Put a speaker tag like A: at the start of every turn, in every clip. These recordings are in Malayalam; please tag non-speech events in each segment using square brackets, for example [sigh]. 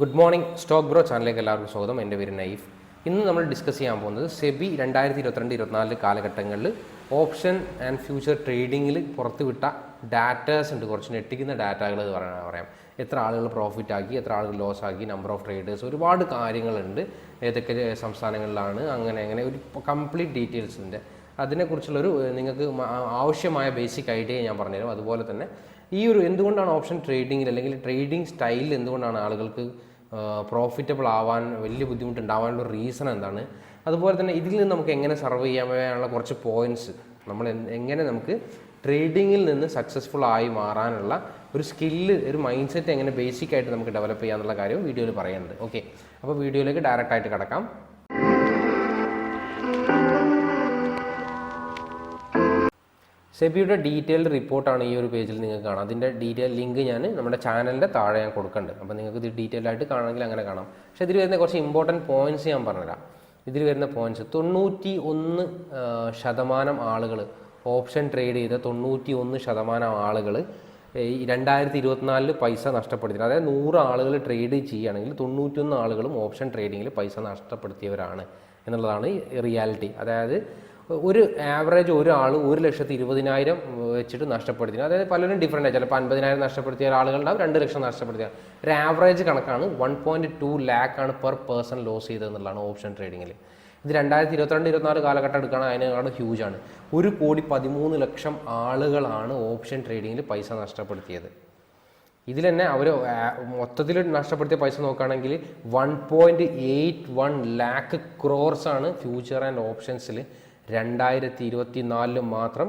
A: ഗുഡ് മോർണിംഗ് സ്റ്റോക്ക് ബ്രോ ചാനലിലേക്ക് എല്ലാവർക്കും സ്വാഗതം. എന്റെ പേര് നൈഫ് ഇന്ന് നമ്മൾ ഡിസ്കസ് ചെയ്യാൻ പോകുന്നത് സെബി രണ്ടായിരത്തി ഇരുപത്തിരണ്ട് ഇരുപത്തിനാല് കാലഘട്ടങ്ങളിൽ ഓപ്ഷൻ ആൻഡ് ഫ്യൂച്ചർ ട്രേഡിങ്ങിൽ പുറത്തുവിട്ട ഡാറ്റാസ് ഉണ്ട്. കുറച്ച് ഞെട്ടിക്കുന്ന ഡാറ്റകൾ പറയാൻ പറയാം. എത്ര ആളുകൾ പ്രോഫിറ്റ് ആക്കി എത്ര ആളുകൾ ലോസ് ആക്കി നമ്പർ ഓഫ് ട്രേഡേഴ്സ് ഒരുപാട് കാര്യങ്ങളുണ്ട്. ഏതൊക്കെ സംസ്ഥാനങ്ങളിലാണ് അങ്ങനെ അങ്ങനെ ഒരു കംപ്ലീറ്റ് ഡീറ്റെയിൽസ് ഉണ്ട്. അതിനെക്കുറിച്ചുള്ളൊരു നിങ്ങൾക്ക് ആവശ്യമായ ബേസിക് ഐഡിയ ഞാൻ പറഞ്ഞുതരും. അതുപോലെ തന്നെ ഈ ഒരു എന്തുകൊണ്ടാണ് ഓപ്ഷൻ ട്രേഡിങ്ങിൽ അല്ലെങ്കിൽ ട്രേഡിംഗ് സ്റ്റൈലിൽ എന്തുകൊണ്ടാണ് ആളുകൾക്ക് പ്രോഫിറ്റബിൾ ആവാൻ വലിയ ബുദ്ധിമുട്ടുണ്ടാവാനുള്ള റീസൺ എന്താണ്? അതുപോലെ തന്നെ ഇതിൽ നിന്ന് നമുക്ക് എങ്ങനെ സർവ് ചെയ്യാനുള്ള കുറച്ച് പോയിന്റ്സ് നമ്മൾ എങ്ങനെ നമുക്ക് ട്രേഡിങ്ങിൽ നിന്ന് സക്സസ്ഫുൾ ആയി മാറാനുള്ള ഒരു സ്കില്ല് ഒരു മൈൻഡ് സെറ്റ് എങ്ങനെ ബേസിക് ആയിട്ട് നമുക്ക് ഡെവലപ്പ് ചെയ്യാന്നുള്ള കാര്യം വീഡിയോയിൽ പറയുന്നുണ്ട് ഓക്കെ അപ്പോൾ വീഡിയോയിലേക്ക് ഡയറക്റ്റ് ആയിട്ട് കിടക്കാം. സെബിയുടെ ഡീറ്റെയിൽഡ് റിപ്പോർട്ടാണ് ഈ ഒരു പേജിൽ നിങ്ങൾക്ക് കാണാം. അതിന്റെ ഡീറ്റെയിൽ ലിങ്ക് ഞാൻ നമ്മുടെ ചാനലിന്റെ താഴെ ഞാൻ കൊടുക്കുന്നുണ്ട് അപ്പോൾ നിങ്ങൾക്ക് ഇത് ഡീറ്റെയിൽ ആയിട്ട് കാണണമെങ്കിൽ അങ്ങനെ കാണാം. പക്ഷേ ഇതിൽ വരുന്ന കുറച്ച് ഇമ്പോർട്ടന്റ് പോയിന്റ്സ് ഞാൻ പറഞ്ഞുതരാം. ഇതിൽ വരുന്ന പോയിന്റ്സ് തൊണ്ണൂറ്റി ഒന്ന് ശതമാനം ആളുകൾ ഓപ്ഷൻ ട്രേഡ് ചെയ്ത തൊണ്ണൂറ്റി ഒന്ന് ശതമാനം ആളുകൾ ഈ രണ്ടായിരത്തി ഇരുപത്തിനാലിൽ പൈസ നഷ്ടപ്പെടുത്തി അതായത് നൂറ് ആളുകൾ ട്രേഡ് ചെയ്യുകയാണെങ്കിൽ തൊണ്ണൂറ്റൊന്ന് ആളുകളും ഓപ്ഷൻ ട്രേഡിങ്ങിൽ പൈസ നഷ്ടപ്പെടുത്തിയവരാണ് എന്നുള്ളതാണ് റിയാലിറ്റി അതായത് ഒരു ആവറേജ് ഒരാൾ ഒരു ലക്ഷത്തി ഇരുപതിനായിരം വെച്ചിട്ട് നഷ്ടപ്പെടുത്തി അതായത് പലരും ഡിഫറെന്റ് ചിലപ്പോൾ അൻപതിനായിരം നഷ്ടപ്പെടുത്തിയ ആളുകളുണ്ടാവും രണ്ട് ലക്ഷം നഷ്ടപ്പെടുത്തിയ ഒരു ആവറേജ് കണക്കാണ് വൺ പോയിന്റ് ടു ലാക്ക് ആണ് പെർ പേഴ്സൺ ലോസ് ചെയ്തതെന്നുള്ളതാണ് ഓപ്ഷൻ ട്രേഡിങ്ങിൽ ഇത് രണ്ടായിരത്തി ഇരുപത്തിരണ്ട് ഇരുപത്തിനാല് കാലഘട്ടം എടുക്കുകയാണ് അതിനേക്കാളും ഹ്യൂജ് ആണ്. ഒരു കോടി പതിമൂന്ന് ലക്ഷം ആളുകളാണ് ഓപ്ഷൻ ട്രേഡിങ്ങിൽ പൈസ നഷ്ടപ്പെടുത്തിയത്. ഇതിൽ തന്നെ അവർ മൊത്തത്തിൽ നഷ്ടപ്പെടുത്തിയ പൈസ നോക്കുകയാണെങ്കിൽ one point eight one lakh crores ആണ് ഫ്യൂച്ചർ ആൻഡ് ഓപ്ഷൻസിൽ രണ്ടായിരത്തി ഇരുപത്തി നാലിൽ മാത്രം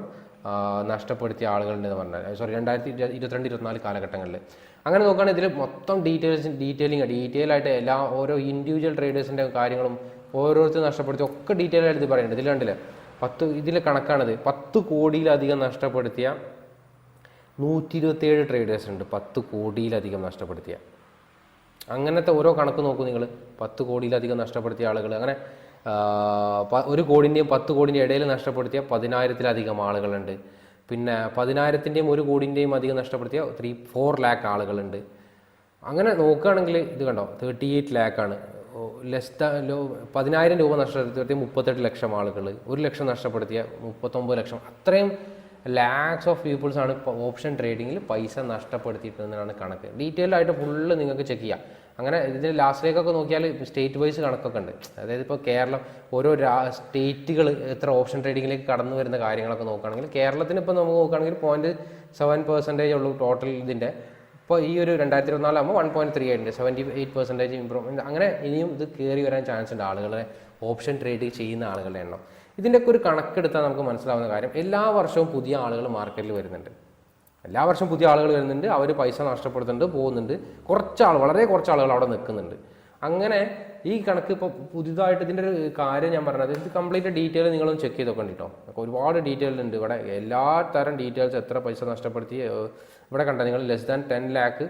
A: നഷ്ടപ്പെടുത്തിയ ആളുകളുണ്ടെന്ന് പറഞ്ഞാൽ സോറി രണ്ടായിരത്തി ഇരുപത്തിരണ്ട് ഇരുപത്തിനാല് കാലഘട്ടങ്ങളിൽ അങ്ങനെ നോക്കുകയാണെങ്കിൽ ഇതിൽ മൊത്തം ഡീറ്റെയിൽസ് ഡീറ്റെയിലിംഗ് ഡീറ്റെയിൽ ആയിട്ട് എല്ലാ ഓരോ ഇൻഡിവിജ്വൽ ട്രേഡേഴ്സിന്റെ കാര്യങ്ങളും ഓരോരുത്തർ നഷ്ടപ്പെടുത്തി ഒക്കെ ഡീറ്റെയിൽ ആയിട്ട് ഇത് പറയുന്നുണ്ട്. ഇതിൽ കണ്ടില്ല? പത്ത് ഇതിൽ കണക്കാണിത്. പത്ത് കോടിയിലധികം നഷ്ടപ്പെടുത്തിയ നൂറ്റി ഇരുപത്തേഴ് ട്രേഡേഴ്സ് ഉണ്ട് പത്ത് കോടിയിലധികം നഷ്ടപ്പെടുത്തിയ. അങ്ങനത്തെ ഓരോ കണക്ക് നോക്കൂ നിങ്ങൾ പത്ത് കോടിയിലധികം നഷ്ടപ്പെടുത്തിയ ആളുകൾ അങ്ങനെ ഒരു കോടിന്റെയും പത്ത് കോടിന്റെയും ഇടയിൽ നഷ്ടപ്പെടുത്തിയ പതിനായിരത്തിലധികം ആളുകളുണ്ട്. പിന്നെ പതിനായിരത്തിന്റെയും ഒരു കോടിന്റെയും അധികം നഷ്ടപ്പെടുത്തിയ ത്രീ ഫോർ ലാക്ക് ആളുകളുണ്ട്. അങ്ങനെ നോക്കുകയാണെങ്കിൽ ഇത് കണ്ടോ തേർട്ടി എയ്റ്റ് ലാക്കാണ് ലെസ് ലോ പതിനായിരം രൂപ നഷ്ടപ്പെടുത്തിയ മുപ്പത്തെട്ട് ലക്ഷം ആളുകൾ ഒരു ലക്ഷം നഷ്ടപ്പെടുത്തിയ മുപ്പത്തൊമ്പത് ലക്ഷം. അത്രയും ലാക്സ് ഓഫ് പീപ്പിൾസാണ് ഓപ്ഷൻ ട്രേഡിങ്ങിൽ പൈസ നഷ്ടപ്പെടുത്തിയിട്ടെന്നാണ് കണക്ക്. ഡീറ്റെയിൽ ആയിട്ട് ഫുള്ള് നിങ്ങൾക്ക് ചെക്ക് ചെയ്യാം. അങ്ങനെ ഇതിന്റെ ലാസ്റ്റിലേക്കൊക്കെ നോക്കിയാൽ സ്റ്റേറ്റ് വൈസ് കണക്കൊക്കെ ഉണ്ട്. അതായത് ഇപ്പോൾ കേരളം ഓരോ സ്റ്റേറ്റുകൾ എത്ര ഓപ്ഷൻ ട്രേഡിങ്ങിലേക്ക് കടന്നു വരുന്ന കാര്യങ്ങളൊക്കെ നോക്കുകയാണെങ്കിൽ കേരളത്തിന് ഇപ്പോൾ നമുക്ക് നോക്കുകയാണെങ്കിൽ പോയിന്റ് സെവൻ പെർസെന്റേജ് ഉള്ളൂ ടോട്ടൽ ഇതിന്റെ. ഇപ്പോൾ ഈ ഒരു രണ്ടായിരത്തി ഇരുപത്തിനാലാകുമ്പോൾ വൺ പോയിന്റ് ത്രീ ആയിട്ടുണ്ട്. സെവന്റി എയ്റ്റ് പെർസെന്റേജ് ഇമ്പ്രൂവ്മെന്റ് അങ്ങനെ ഇനിയും ഇത് കയറി വരാൻ ചാൻസ് ഉണ്ട് ആളുകളെ ഓപ്ഷൻ ട്രേഡ് ചെയ്യുന്ന ആളുകളുടെ എണ്ണം. ഇതിന്റെയൊക്കെ ഒരു കണക്കെടുത്താൽ നമുക്ക് മനസ്സിലാവുന്ന കാര്യം എല്ലാ വർഷവും പുതിയ ആളുകൾ മാർക്കറ്റിൽ വരുന്നുണ്ട്. എല്ലാ വർഷവും പുതിയ ആളുകൾ വരുന്നുണ്ട് അവർ പൈസ നഷ്ടപ്പെടുത്തുന്നുണ്ട് പോകുന്നുണ്ട്. കുറച്ച് ആൾ വളരെ കുറച്ച് ആളുകൾ അവിടെ നിൽക്കുന്നുണ്ട്. അങ്ങനെ ഈ കണക്ക് ഇപ്പോൾ പുതിയതായിട്ട് ഇതിന്റെ ഒരു കാര്യം ഞാൻ പറഞ്ഞത് ഇത് കംപ്ലീറ്റ് ഡീറ്റെയിൽ നിങ്ങളൊന്ന് ചെക്ക് ചെയ്ത് നോക്കണ്ട കേട്ടോ ഒരുപാട് ഡീറ്റെയിൽ ഉണ്ട് ഇവിടെ. എല്ലാ തരം ഡീറ്റെയിൽസ് എത്ര പൈസ നഷ്ടപ്പെടുത്തി ഇവിടെ കണ്ട നിങ്ങൾ less than ten lakh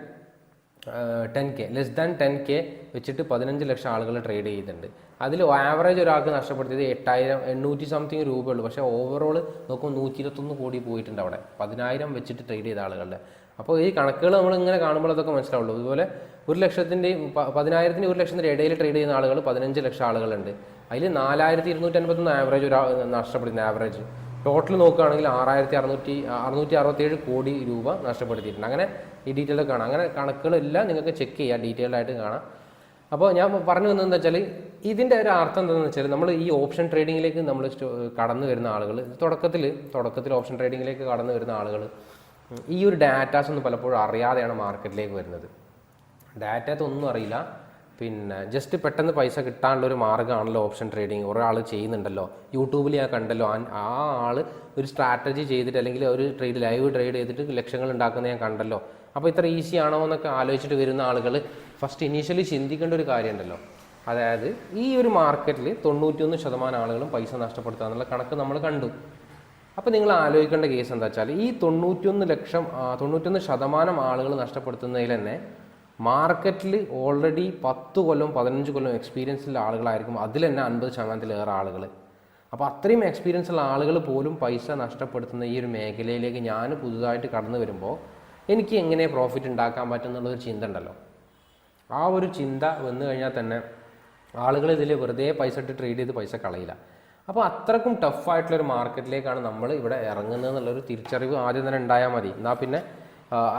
A: ten K less than ten K വെച്ചിട്ട് പതിനഞ്ച് ലക്ഷം ആളുകൾ ട്രേഡ് ചെയ്യുന്നുണ്ട് അതിൽ ആവറേജ് ഒരാൾക്ക് നഷ്ടപ്പെടുത്തിയത് എട്ടായിരം എണ്ണൂറ്റി സംതിങ് രൂപയുള്ളൂ. പക്ഷേ ഓവറോൾ നോക്കുമ്പോൾ നൂറ്റി ഇരുപത്തൊന്ന് കോടി പോയിട്ടുണ്ട് അവിടെ. പതിനായിരം വെച്ചിട്ട് ട്രേഡ് ചെയ്ത ആളുകളുടെ. അപ്പോൾ ഈ കണക്കുകൾ നമ്മൾ ഇങ്ങനെ കാണുമ്പോൾ അതൊക്കെ മനസ്സിലാവുള്ളൂ. അതുപോലെ ഒരു ലക്ഷത്തിന്റെയും പതിനായിരത്തിന്റെ ഒരു ലക്ഷത്തിന്റെ ഇടയിൽ ട്രേഡ് ചെയ്യുന്ന ആളുകൾ പതിനഞ്ച് ലക്ഷം ആളുകളുണ്ട്. അതിൽ നാലായിരത്തി ഇരുന്നൂറ്റി അൻപത്തൊന്ന് ആവറേജ് ഒരാൾ നഷ്ടപ്പെടുന്ന ആവറേജ് ടോട്ടൽ നോക്കുകയാണെങ്കിൽ ആറായിരത്തി അറുന്നൂറ്റി അറുന്നൂറ്റി അറുപത്തേഴ് കോടി രൂപ നഷ്ടപ്പെടുത്തിയിട്ടുണ്ട്. അങ്ങനെ ഈ ഡീറ്റെയിൽ കാണാം. അങ്ങനെ കണക്കുകളെല്ലാം നിങ്ങൾക്ക് ചെക്ക് ചെയ്യാം. ഡീറ്റെയിൽ ആയിട്ട് കാണാം. അപ്പോൾ ഞാൻ പറഞ്ഞു വന്നതെന്ന് വെച്ചാൽ ഇതിന്റെ ഒരു അർത്ഥം എന്താണെന്ന് വെച്ചാൽ നമ്മൾ ഈ ഓപ്ഷൻ ട്രേഡിങ്ങിലേക്ക് നമ്മൾ കടന്നു വരുന്ന ആളുകൾ തുടക്കത്തിൽ തുടക്കത്തിൽ ഓപ്ഷൻ ട്രേഡിങ്ങിലേക്ക് കടന്നു വരുന്ന ആളുകൾ ഈ ഒരു ഡാറ്റാസ് ഒന്നും പലപ്പോഴും അറിയാതെയാണ് മാർക്കറ്റിലേക്ക് വരുന്നത്. ഡാറ്റാസ് ഒന്നും അറിയില്ല. പിന്നെ ജസ്റ്റ് പെട്ടെന്ന് പൈസ കിട്ടാനുള്ള ഒരു മാർഗമാണല്ലോ ഓപ്ഷൻ ട്രേഡിങ് ഒരാൾ ചെയ്യുന്നുണ്ടല്ലോ. യൂട്യൂബിൽ ഞാൻ കണ്ടല്ലോ. ആ ആൾ ഒരു സ്ട്രാറ്റജി ചെയ്തിട്ട് അല്ലെങ്കിൽ ഒരു ട്രേഡ് ലൈവ് ട്രേഡ് ചെയ്തിട്ട് ലക്ഷങ്ങൾ ഉണ്ടാക്കുന്നത് ഞാൻ കണ്ടല്ലോ. അപ്പോൾ ഇത്ര ഈസി ആണോ എന്നൊക്കെ ആലോചിച്ചിട്ട് വരുന്ന ആളുകൾ ഫസ്റ്റ് ഇനീഷ്യലി ചിന്തിക്കേണ്ട ഒരു കാര്യമുണ്ടല്ലോ. അതായത് ഈ ഒരു മാർക്കറ്റിൽ തൊണ്ണൂറ്റിയൊന്ന് ശതമാനം ആളുകളും പൈസ നഷ്ടപ്പെടുത്തുക എന്നുള്ള കണക്ക് നമ്മൾ കണ്ടു. അപ്പോൾ നിങ്ങൾ ആലോചിക്കേണ്ട കേസ് എന്താ വെച്ചാൽ ഈ തൊണ്ണൂറ്റിയൊന്ന് ലക്ഷം തൊണ്ണൂറ്റൊന്ന് ശതമാനം ആളുകൾ നഷ്ടപ്പെടുത്തുന്നതിൽ തന്നെ മാർക്കറ്റിൽ ഓൾറെഡി പത്ത് കൊല്ലം പതിനഞ്ച് കൊല്ലം എക്സ്പീരിയൻസ് ഉള്ള ആളുകളായിരിക്കും. അതിൽ തന്നെ അൻപത് ശതമാനത്തിലേറെ ആളുകൾ അപ്പോൾ അത്രയും എക്സ്പീരിയൻസ് ഉള്ള ആളുകൾ പോലും പൈസ നഷ്ടപ്പെടുത്തുന്ന ഈ ഒരു മേഖലയിലേക്ക് ഞാൻ പുതുതായിട്ട് കടന്നു വരുമ്പോൾ എനിക്ക് എങ്ങനെ പ്രോഫിറ്റ് ഉണ്ടാക്കാൻ പറ്റും എന്നുള്ളൊരു ചിന്ത ഉണ്ടല്ലോ ആ ഒരു ചിന്ത വന്നു കഴിഞ്ഞാൽ തന്നെ ആളുകൾ ഇതിൽ വെറുതെ പൈസ ഇട്ട് ട്രേഡ് ചെയ്ത് പൈസ കളയില്ല. അപ്പോൾ അത്രക്കും ടഫായിട്ടുള്ളൊരു മാർക്കറ്റിലേക്കാണ് നമ്മൾ ഇവിടെ ഇറങ്ങുന്നത് എന്നുള്ളൊരു തിരിച്ചറിവ് ആദ്യം തന്നെ ഉണ്ടായാൽ മതി. എന്നാൽ പിന്നെ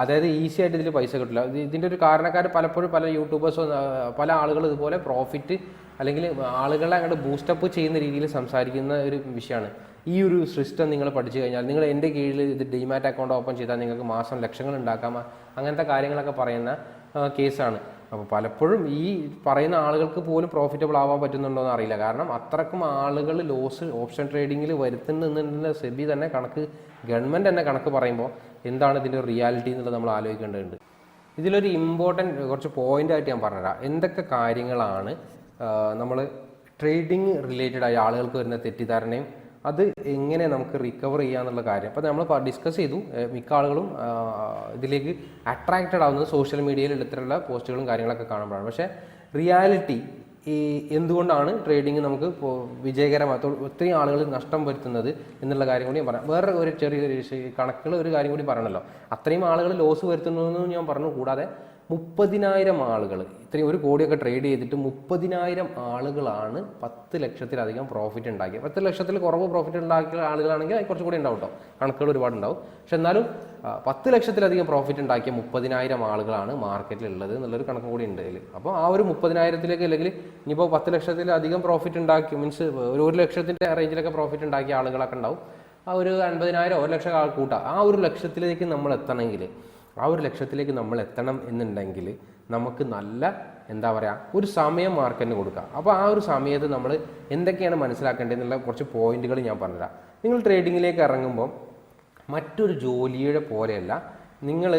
A: അതായത് ഈസി ആയിട്ട് ഇതിൽ പൈസ കിട്ടില്ല. ഇത് ഇതിന്റെ ഒരു കാരണക്കാർ പലപ്പോഴും പല യൂട്യൂബേഴ്സും പല ആളുകൾ ഇതുപോലെ പ്രോഫിറ്റ് അല്ലെങ്കിൽ ആളുകളെ അങ്ങോട്ട് ബൂസ്റ്റപ്പ് ചെയ്യുന്ന രീതിയിൽ സംസാരിക്കുന്ന ഒരു വിഷയമാണ്. ഈ ഒരു സിസ്റ്റം നിങ്ങൾ പഠിച്ചു കഴിഞ്ഞാൽ നിങ്ങൾ എന്റെ കീഴിൽ ഇത് ഡിമാറ്റ് അക്കൗണ്ട് ഓപ്പൺ ചെയ്താൽ നിങ്ങൾക്ക് മാസം ലക്ഷങ്ങൾ ഉണ്ടാക്കാം അങ്ങനത്തെ കാര്യങ്ങളൊക്കെ പറയുന്ന കേസാണ്. അപ്പോൾ പലപ്പോഴും ഈ പറയുന്ന ആളുകൾക്ക് പോലും പ്രോഫിറ്റബിൾ ആവാൻ പറ്റുന്നുണ്ടോ എന്ന് അറിയില്ല. കാരണം അത്രക്കും ആളുകൾ ലോസ് ഓപ്ഷൻ ട്രേഡിങ്ങിൽ വരുത്തുന്നുണ്ടെന്ന് സെബി തന്നെ കണക്ക് ഗവൺമെന്റ് തന്നെ കണക്ക് പറയുമ്പോൾ എന്താണ് ഇതിന്റെ റിയാലിറ്റി എന്നുള്ളത് നമ്മൾ ആലോചിക്കേണ്ടതുണ്ട്. ഇതിലൊരു ഇമ്പോർട്ടന്റ് കുറച്ച് പോയിന്റ് ആയിട്ട് ഞാൻ പറഞ്ഞുതരാം. എന്തൊക്കെ കാര്യങ്ങളാണ് നമ്മൾ ട്രേഡിംഗ് റിലേറ്റഡ് ആയ ആളുകൾക്ക് വരുന്ന തെറ്റിദ്ധാരണയും അത് എങ്ങനെ നമുക്ക് റിക്കവർ ചെയ്യാന്നുള്ള കാര്യം. അപ്പോൾ നമ്മൾ ഡിസ്കസ് ചെയ്തു. മിക്ക ആളുകളും ഇതിലേക്ക് അട്രാക്റ്റഡ് ആവുന്നത് സോഷ്യൽ മീഡിയയിൽ ഇത്തരത്തിലുള്ള പോസ്റ്റുകളും കാര്യങ്ങളൊക്കെ കാണുമ്പോഴാണ്. പക്ഷേ റിയാലിറ്റി ഈ എന്തുകൊണ്ടാണ് ട്രേഡിങ് നമുക്ക് വിജയകരമായി ഒത്തിരി ആളുകൾ നഷ്ടം വരുത്തുന്നത് എന്നുള്ള കാര്യം കൂടി ഞാൻ പറയാം. വേറെ ഒരു ചെറിയ കണക്കുകൾ ഒരു കാര്യം കൂടി പറയണമല്ലോ അത്രയും ആളുകൾ ലോസ് വരുത്തുന്നു ഞാൻ പറഞ്ഞു. കൂടാതെ മുപ്പതിനായിരം ആളുകൾ ഇത്രയും ഒരു കോടിയൊക്കെ ട്രേഡ് ചെയ്തിട്ട് മുപ്പതിനായിരം ആളുകളാണ് പത്ത് ലക്ഷത്തിലധികം പ്രോഫിറ്റ് ഉണ്ടാക്കിയത്. പത്ത് ലക്ഷത്തിൽ കുറവ് പ്രോഫിറ്റ് ഉണ്ടാക്കിയ ആളുകളാണെങ്കിൽ കുറച്ചും കൂടി ഉണ്ടാവും കേട്ടോ കണക്കുകൾ ഒരുപാട് ഉണ്ടാവും പക്ഷെ എന്നാലും പത്ത് ലക്ഷത്തിലധികം പ്രോഫിറ്റ് ഉണ്ടാക്കിയ മുപ്പതിനായിരം ആളുകളാണ് മാർക്കറ്റിൽ ഉള്ളത് എന്നുള്ളൊരു കണക്കും കൂടി ഉണ്ട് ഇതിൽ അപ്പോൾ ആ ഒരു മുപ്പതിനായിരത്തിലേക്ക് അല്ലെങ്കിൽ ഇനിയിപ്പോൾ പത്ത് ലക്ഷത്തിലധികം പ്രോഫിറ്റ് ഉണ്ടാക്കി മീൻസ് ഒരു ഒരു ലക്ഷത്തിന്റെ റേഞ്ചിലൊക്കെ പ്രോഫിറ്റ് ഉണ്ടാക്കിയ ആളുകളൊക്കെ ഉണ്ടാവും. ആ ഒരു അൻപതിനായിരം ഒരു ലക്ഷം ആൾ കൂട്ടാം ആ ഒരു ലക്ഷത്തിലേക്ക് നമ്മൾ എത്തണമെങ്കിൽ ആ ഒരു ലക്ഷ്യത്തിലേക്ക് നമ്മൾ എത്തണം എന്നുണ്ടെങ്കിൽ നമുക്ക് നല്ല എന്താ പറയുക ഒരു സമയം മാർക്കറ്റിന് കൊടുക്കുക. അപ്പോൾ ആ ഒരു സമയത്ത് നമ്മൾ എന്തൊക്കെയാണ് മനസ്സിലാക്കേണ്ടതെന്നുള്ള കുറച്ച് പോയിന്റുകൾ ഞാൻ പറഞ്ഞുതരാം. നിങ്ങൾ ട്രേഡിങ്ങിലേക്ക് ഇറങ്ങുമ്പോൾ മറ്റൊരു ജോലിയുടെ പോലെയല്ല നിങ്ങൾ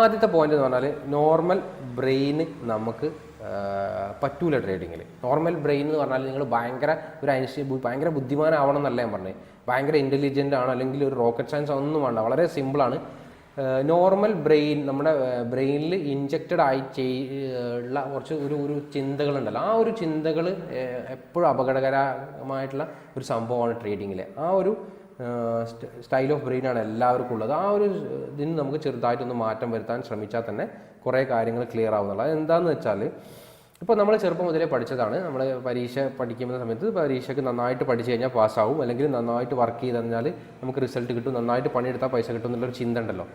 A: ആദ്യത്തെ പോയിന്റ് എന്ന് പറഞ്ഞാൽ നോർമൽ ബ്രെയിന് നമുക്ക് പറ്റൂല ട്രേഡിങ്ങിൽ നോർമൽ ബ്രെയിൻ എന്ന് പറഞ്ഞാൽ നിങ്ങൾ ഭയങ്കര ഒരു അനുഷ്ഠ ഭയങ്കര ബുദ്ധിമാനാവണം എന്നല്ല ഞാൻ പറഞ്ഞത്. ഭയങ്കര ഇന്റലിജന്റ് ആണ് അല്ലെങ്കിൽ ഒരു റോക്കറ്റ് സയൻസ് ഒന്നും വേണ്ട. വളരെ സിമ്പിളാണ് നോർമൽ ബ്രെയിൻ നമ്മുടെ ബ്രെയിനിൽ ഇൻജക്റ്റഡ് ആയി ഉള്ള കുറച്ച് ഒരു ഒരു ചിന്തകളുണ്ടല്ലോ. ആ ഒരു ചിന്തകൾ എപ്പോഴും അപകടകരമായിട്ടുള്ള ഒരു സംഭവമാണ് ട്രേഡിങ്ങിൽ ആ ഒരു സ്റ്റൈൽ ഓഫ് ബ്രെയിനാണ് എല്ലാവർക്കും ഉള്ളത്. ആ ഒരു ഇതിന് നമുക്ക് ചെറുതായിട്ടൊന്ന് മാറ്റം വരുത്താൻ ശ്രമിച്ചാൽ തന്നെ കുറേ കാര്യങ്ങൾ ക്ലിയർ ആവുന്നുള്ളൂ. അത് എന്താണെന്ന് വെച്ചാൽ ഇപ്പോൾ നമ്മൾ ചെറുപ്പം മുതലേ പഠിച്ചതാണ്. നമ്മൾ പരീക്ഷ പഠിക്കുന്ന സമയത്ത് പരീക്ഷയ്ക്ക് നന്നായിട്ട് പഠിച്ചു കഴിഞ്ഞാൽ പാസ്സാവും. അല്ലെങ്കിൽ നന്നായിട്ട് വർക്ക് ചെയ്ത് കഴിഞ്ഞാൽ നമുക്ക് റിസൾട്ട് കിട്ടും. നന്നായിട്ട് പണിയെടുത്താൽ പൈസ കിട്ടും എന്നുള്ളൊരു ചിന്ത ഉണ്ടല്ലോ.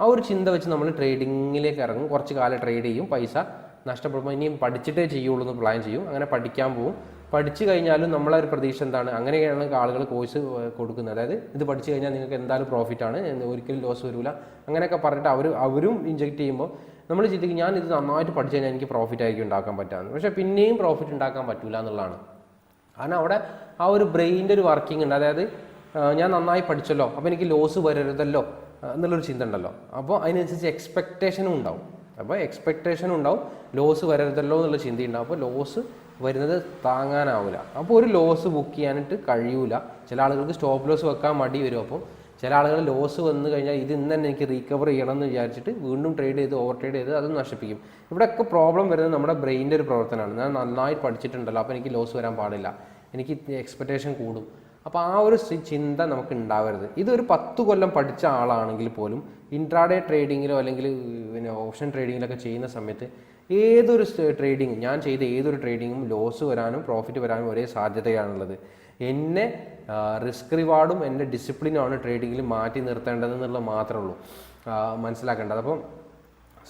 A: ആ ഒരു ചിന്ത വെച്ച് നമ്മൾ ട്രേഡിങ്ങിലേക്ക് ഇറങ്ങും. കുറച്ച് കാലം ട്രേഡ് ചെയ്യും. പൈസ നഷ്ടപ്പെടുമ്പോൾ ഇനിയും പഠിച്ചിട്ടേ ചെയ്യുള്ളൂ എന്ന് പ്ലാൻ ചെയ്യും. അങ്ങനെ പഠിക്കാൻ പോകും പഠിച്ചു കഴിഞ്ഞാലും നമ്മളെ ഒരു പ്രതീക്ഷ എന്താണ്? അങ്ങനെയാണ് ആളുകൾ കോഴ്സ് കൊടുക്കുന്നത്. അതായത് ഇത് പഠിച്ചു കഴിഞ്ഞാൽ നിങ്ങൾക്ക് എന്തായാലും പ്രോഫിറ്റ് ആണ്. ഒരിക്കലും ലോസ് വരില്ല അങ്ങനെയൊക്കെ പറഞ്ഞിട്ട് അവർ അവരും ഇഞ്ചെക്ട് ചെയ്യുമ്പോൾ നമ്മൾ ചിന്തിക്കും ഞാൻ ഇത് നന്നായിട്ട് പഠിച്ചു കഴിഞ്ഞാൽ എനിക്ക് പ്രോഫിറ്റ് ആയിരിക്കും ഉണ്ടാക്കാൻ പറ്റാമെന്ന് പക്ഷേ പിന്നെയും പ്രോഫിറ്റ് ഉണ്ടാക്കാൻ പറ്റില്ല എന്നുള്ളതാണ്. കാരണം അവിടെ ആ ഒരു ബ്രെയിന്റെ ഒരു വർക്കിംഗ് ഉണ്ട്. അതായത് ഞാൻ നന്നായി പഠിച്ചല്ലോ അപ്പോൾ എനിക്ക് ലോസ് വരരുതല്ലോ എന്നുള്ളൊരു ചിന്ത ഉണ്ടല്ലോ. അപ്പോൾ അതിനനുസരിച്ച് എക്സ്പെക്റ്റേഷനും ഉണ്ടാവും. അപ്പോൾ എക്സ്പെക്റ്റേഷനും ഉണ്ടാവും. ലോസ് വരരുതല്ലോ എന്നുള്ള ചിന്തയുണ്ടാവും അപ്പോൾ ലോസ് വരുന്നത് താങ്ങാനാവില്ല അപ്പോൾ ഒരു ലോസ് ബുക്ക് ചെയ്യാനായിട്ട് കഴിയൂല. ചില ആളുകൾക്ക് സ്റ്റോപ്പ് ലോസ് വെക്കാൻ മടി വരും. അപ്പോൾ ചില ആളുകൾ ലോസ് വന്നു കഴിഞ്ഞാൽ ഇത് ഇന്ന് തന്നെ എനിക്ക് റീകവർ ചെയ്യണം എന്ന് വിചാരിച്ചിട്ട് വീണ്ടും ട്രേഡ് ചെയ്ത് ഓവർ ട്രേഡ് ചെയ്ത് അത് നശിപ്പിക്കും. ഇവിടെയൊക്കെ പ്രോബ്ലം വരുന്നത് നമ്മുടെ ബ്രെയിന്റെ ഒരു പ്രവർത്തനമാണ്. ഞാൻ നന്നായി പഠിച്ചിട്ടുണ്ടല്ലോ. അപ്പോൾ എനിക്ക് ലോസ് വരാൻ പാടില്ല. എനിക്ക് എക്സ്പെക്റ്റേഷൻ കൂടും. അപ്പോൾ ആ ഒരു ചിന്ത നമുക്ക് ഉണ്ടാവരുത്. ഇതൊരു പത്ത് കൊല്ലം പഠിച്ച ആളാണെങ്കിൽ പോലും ഇൻട്രാഡേ ട്രേഡിങ്ങിലോ അല്ലെങ്കിൽ പിന്നെ ഓപ്ഷൻ ട്രേഡിങ്ങിലൊക്കെ ചെയ്യുന്ന സമയത്ത് ഏതൊരു ട്രേഡിങ് ഞാൻ ചെയ്ത ഏതൊരു ട്രേഡിങ്ങും ലോസ് വരാനും പ്രോഫിറ്റ് വരാനും ഒരേ സാധ്യതയാണുള്ളത്. എന്നെ റിസ്ക് റിവാർഡും എന്റെ ഡിസിപ്ലിനുമാണ് ട്രേഡിങ്ങിൽ മാറ്റി നിർത്തേണ്ടതെന്നുള്ളത് മാത്രമേ ഉള്ളൂ മനസ്സിലാക്കേണ്ടത്. അപ്പം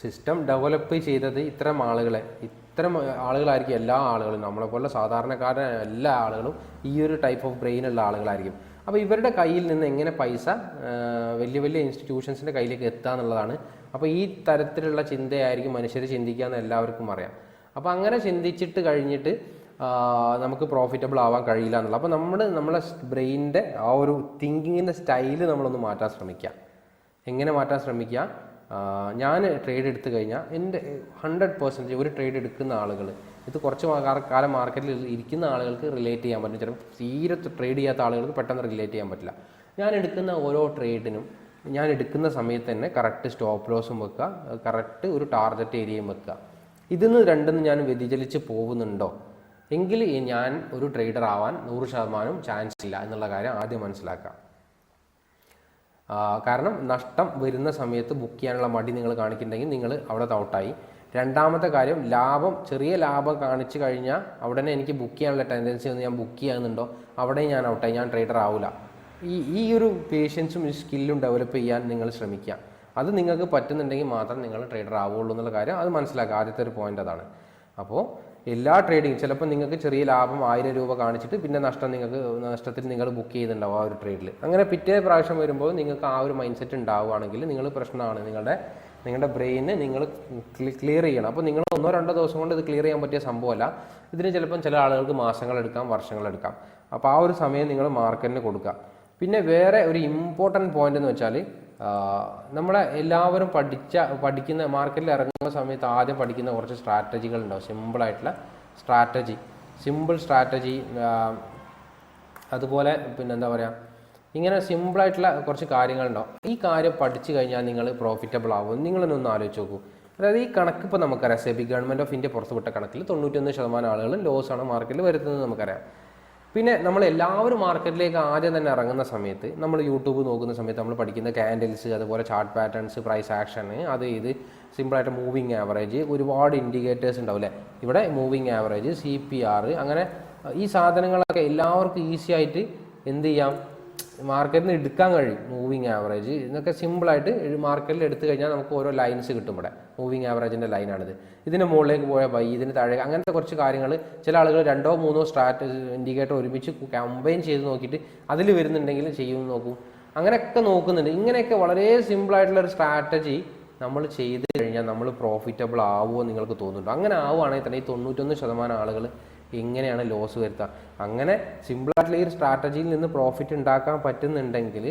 A: സിസ്റ്റം ഡെവലപ്പ് ചെയ്തത് ഇത്തരം ആളുകളെ ഇത്തരം ആളുകളായിരിക്കും എല്ലാ ആളുകളും. നമ്മളെപ്പോലെ സാധാരണക്കാരായ എല്ലാ ആളുകളും ഈ ഒരു ടൈപ്പ് ഓഫ് ബ്രെയിൻ ഉള്ള ആളുകളായിരിക്കും. അപ്പോൾ ഇവരുടെ കയ്യിൽ നിന്ന് എങ്ങനെ പൈസ വലിയ വലിയ ഇൻസ്റ്റിറ്റ്യൂഷൻസിന്റെ കയ്യിലേക്ക് എത്തുക എന്നുള്ളതാണ്. അപ്പോൾ ഈ തരത്തിലുള്ള ചിന്തയായിരിക്കും മനുഷ്യർ ചിന്തിക്കുക എന്ന് എല്ലാവർക്കും അറിയാം. അപ്പോൾ അങ്ങനെ ചിന്തിച്ചിട്ട് കഴിഞ്ഞിട്ട് നമുക്ക് പ്രോഫിറ്റബിൾ ആവാൻ കഴിയില്ല എന്നുള്ളത്. അപ്പോൾ നമ്മൾ നമ്മളെ ബ്രെയിനിന്റെ ആ ഒരു തിങ്കിങ്ങിന്റെ സ്റ്റൈൽ നമ്മളൊന്ന് മാറ്റാൻ ശ്രമിക്കുക എങ്ങനെ മാറ്റാൻ ശ്രമിക്കുക ഞാൻ ട്രേഡ് എടുത്തു കഴിഞ്ഞാൽ എന്റെ ഹൺഡ്രഡ് പെർസെന്റേജ് ഒരു ട്രേഡ് എടുക്കുന്ന ആളുകൾ ഇത് കുറച്ച് കാലം മാർക്കറ്റിൽ ഇരിക്കുന്ന ആളുകൾക്ക് റിലേറ്റ് ചെയ്യാൻ പറ്റും ചിലപ്പോൾ തീരെ ട്രേഡ് ചെയ്യാത്ത ആളുകൾക്ക് പെട്ടെന്ന് റിലേറ്റ് ചെയ്യാൻ പറ്റില്ല. ഞാൻ എടുക്കുന്ന ഓരോ ട്രേഡിനും ഞാൻ എടുക്കുന്ന സമയത്ത് തന്നെ കറക്റ്റ് സ്റ്റോപ്പ് ലോസും വെക്കുക കറക്റ്റ് ഒരു ടാർഗറ്റ് ഏരിയയും വെക്കുക ഇതിൽ നിന്ന് രണ്ടെന്ന് ഞാൻ വ്യതിചലിച്ച് പോകുന്നുണ്ടോ? എങ്കിൽ ഞാൻ ഒരു ട്രേഡർ ആവാൻ നൂറ് ശതമാനം ചാൻസ് ഇല്ല എന്നുള്ള കാര്യം ആദ്യം മനസ്സിലാക്കാം കാരണം നഷ്ടം വരുന്ന സമയത്ത് ബുക്ക് ചെയ്യാനുള്ള മടി നിങ്ങൾ കാണിക്കുന്നുണ്ടെങ്കിൽ നിങ്ങൾ അവിടെ തൗട്ടായി രണ്ടാമത്തെ കാര്യം ലാഭം ചെറിയ ലാഭം കാണിച്ചു കഴിഞ്ഞാൽ അവിടെ എനിക്ക് ബുക്ക് ചെയ്യാനുള്ള ടെൻഡൻസി ഒന്ന് ഞാൻ ബുക്ക് ചെയ്യാനുണ്ടോ അവിടെ ഞാൻ ഔട്ടായി ഞാൻ ട്രേഡർ ആവില്ല ഈ ഈ ഒരു പേഷ്യൻസും സ്കില്ലും ഡെവലപ്പ് ചെയ്യാൻ നിങ്ങൾ ശ്രമിക്കുക. അത് നിങ്ങൾക്ക് പറ്റുന്നുണ്ടെങ്കിൽ മാത്രം നിങ്ങൾ ട്രേഡർ ആവുള്ളൂ എന്നുള്ള കാര്യം അത് മനസ്സിലാക്കുക. ആദ്യത്തെ ഒരു പോയിന്റ് അതാണ്. അപ്പോൾ എല്ലാ ട്രേഡിങ് ചിലപ്പോൾ നിങ്ങൾക്ക് ചെറിയ ലാഭം ആയിരം രൂപ കാണിച്ചിട്ട് പിന്നെ നഷ്ടം നിങ്ങൾക്ക് നഷ്ടത്തിൽ നിങ്ങൾ ബുക്ക് ചെയ്തിട്ടുണ്ടാവും ആ ഒരു ട്രേഡിൽ അങ്ങനെ പിറ്റേ പ്രാവശ്യം വരുമ്പോൾ നിങ്ങൾക്ക് ആ ഒരു മൈൻഡ് സെറ്റ് ഉണ്ടാവുകയാണെങ്കിൽ നിങ്ങൾ പ്രശ്നമാണ്. നിങ്ങളുടെ നിങ്ങളുടെ ബ്രെയിന് നിങ്ങൾ ക്ലിയർ ചെയ്യണം. അപ്പോൾ നിങ്ങൾ ഒന്നോ രണ്ടോ ദിവസം കൊണ്ട് ഇത് ക്ലിയർ ചെയ്യാൻ പറ്റിയ സംഭവമല്ല. ഇതിന് ചിലപ്പം ചില ആളുകൾക്ക് മാസങ്ങളെടുക്കാം വർഷങ്ങളെടുക്കാം അപ്പോൾ ആ ഒരു സമയം നിങ്ങൾ മാർക്കറ്റിന് കൊടുക്കുക. പിന്നെ വേറെ ഒരു ഇമ്പോർട്ടന്റ് പോയിന്റ് എന്ന് വെച്ചാൽ നമ്മളെ എല്ലാവരും പഠിച്ച പഠിക്കുന്ന മാർക്കറ്റിൽ ഇറങ്ങുന്ന സമയത്ത് ആദ്യം പഠിക്കുന്ന കുറച്ച് സ്ട്രാറ്റജികൾ ഉണ്ടാവും സിമ്പിളായിട്ടുള്ള സ്ട്രാറ്റജി സിമ്പിൾ സ്ട്രാറ്റജി അതുപോലെ പിന്നെ എന്താ പറയുക ഇങ്ങനെ സിമ്പിളായിട്ടുള്ള കുറച്ച് കാര്യങ്ങളുണ്ടാവും. ഈ കാര്യം പഠിച്ചു കഴിഞ്ഞാൽ നിങ്ങൾ പ്രോഫിറ്റബിൾ ആവും. നിങ്ങളൊന്ന് ആലോചിച്ച് നോക്കൂ. അതായത് ഈ കണക്ക് ഇപ്പോൾ നമുക്കറിയാം. സെബി ഗവൺമെന്റ് ഓഫ് ഇന്ത്യ പുറത്തുവിട്ട കണക്കിൽ തൊണ്ണൂറ്റൊന്ന് ശതമാനം ആളുകൾ ലോസ് ആണ് മാർക്കറ്റിൽ വരുത്തുന്നത് നമുക്കറിയാം. പിന്നെ നമ്മൾ എല്ലാവരും മാർക്കറ്റിലേക്ക് ആദ്യം തന്നെ ഇറങ്ങുന്ന സമയത്ത് നമ്മൾ യൂട്യൂബ് നോക്കുന്ന സമയത്ത് നമ്മൾ പഠിക്കുന്ന ക്യാൻഡിൽസ് അതുപോലെ ചാർട്ട് പാറ്റേൺസ് പ്രൈസ് ആക്ഷൻ അത് ഇത് സിമ്പിളായിട്ട് മൂവിങ് ആവറേജ് ഒരുപാട് ഇൻഡിക്കേറ്റേഴ്സ് ഉണ്ടാവില്ലേ ഇവിടെ മൂവിങ് ആവറേജ് സി പി അങ്ങനെ ഈ സാധനങ്ങളൊക്കെ എല്ലാവർക്കും ഈസി ആയിട്ട് എന്ത് ചെയ്യാം? മാർക്കറ്റിൽ നിന്ന് എടുക്കാൻ കഴിയും മൂവിങ് ആവറേജ് ഇതൊക്കെ സിമ്പിളായിട്ട് മാർക്കറ്റിൽ എടുത്തു കഴിഞ്ഞാൽ നമുക്ക് ഓരോ ലൈൻസ് കിട്ടും ഇവിടെ. മൂവിങ് ആവറേജിന്റെ ലൈനാണിത് ഇതിന്റെ മുകളിലേക്ക് പോയ വൈ ഇതിന് താഴെ അങ്ങനത്തെ കുറച്ച് കാര്യങ്ങൾ ചില ആളുകൾ രണ്ടോ മൂന്നോ സ്ട്രാറ്റ് ഇൻഡിക്കേറ്റർ ഒരുമിച്ച് കമ്പൈൻ ചെയ്ത് നോക്കിയിട്ട് അതിൽ വരുന്നുണ്ടെങ്കിൽ ചെയ്യുമെന്ന് നോക്കും. അങ്ങനെയൊക്കെ നോക്കുന്നുണ്ട്. ഇങ്ങനെയൊക്കെ വളരെ സിമ്പിളായിട്ടുള്ള ഒരു സ്ട്രാറ്റജി നമ്മൾ ചെയ്ത് കഴിഞ്ഞാൽ നമ്മൾ പ്രോഫിറ്റബിൾ ആവുമോ നിങ്ങൾക്ക് തോന്നുന്നുണ്ടോ. അങ്ങനെ ആവുകയാണെങ്കിൽ തന്നെ ഈ തൊണ്ണൂറ്റൊന്ന് ശതമാനം ആളുകൾ എങ്ങനെയാണ് ലോസ് വരുത്തുക അങ്ങനെ സിമ്പിളായിട്ടുള്ള ഈ സ്ട്രാറ്റജിയിൽ നിന്ന് പ്രോഫിറ്റ് ഉണ്ടാക്കാൻ പറ്റുന്നുണ്ടെങ്കിൽ